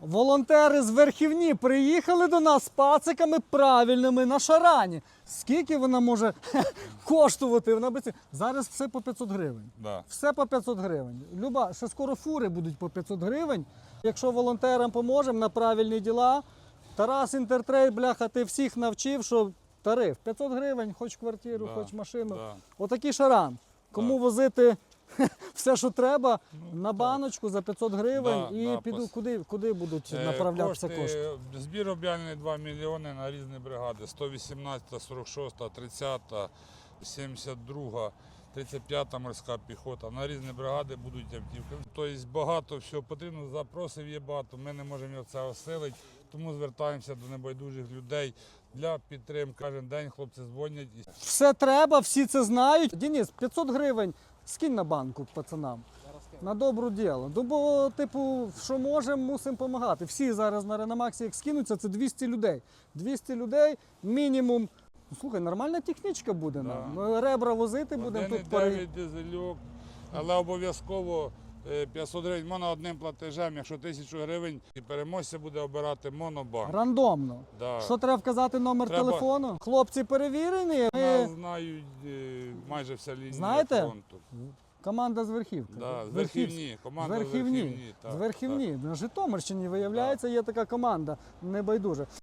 Волонтери з Верхівні приїхали до нас з пациками правильними на шарані. Скільки вона може коштувати? Вона би ці- Зараз все по 500 гривень. Да. Все по 500 гривень. Люба, ще скоро фури будуть по 500 гривень. Якщо волонтерам поможемо на правильні діла, Тарас Інтертрейд, бляха, ти всіх навчив, що тариф 500 гривень, хоч квартиру, Да, хоч машину. да. Отакий шаран. Кому возити все, що треба, Ну, на так. баночку за 500 гривень Да, і да, піду, пос- куди, куди будуть Е, направлятися кошти. Збір об'явлений 2 мільйони на різні бригади. 118, 46, 30, 72, 35 морська піхота. На різні бригади будуть автівки. Тобто багато всього потрібно, запросів є багато, ми не можемо це осилити, тому звертаємося до небайдужих людей для підтримки. Кожен день хлопці дзвонять Все треба, всі це знають. Денис, 500 гривень скинь на банку пацанам. На добру діло. Ну, бо, типу, що можемо, мусимо допомагати. Всі зараз на Реномаксі як скинуться, це 200 людей. 200 людей мінімум. Ну, слухай, нормальна технічка буде нам. Ми ребра возити будемо тут пере... 1,9 дизельок, але обов'язково е, 500 гривень можна одним платежем, якщо 1000 гривень, і переможця буде обирати монобанк. рандомно. Да. Що треба вказати номер Треба- телефону? Хлопці перевірені. Нас Ми... знають е, майже вся лінія Знаєте? фронту. Команда з Верхівки. Да, з Верхівні, команда з з Верхівні. Верхівні. так, з Верхівні. На Житомирщині, виявляється, є така команда небайдужа.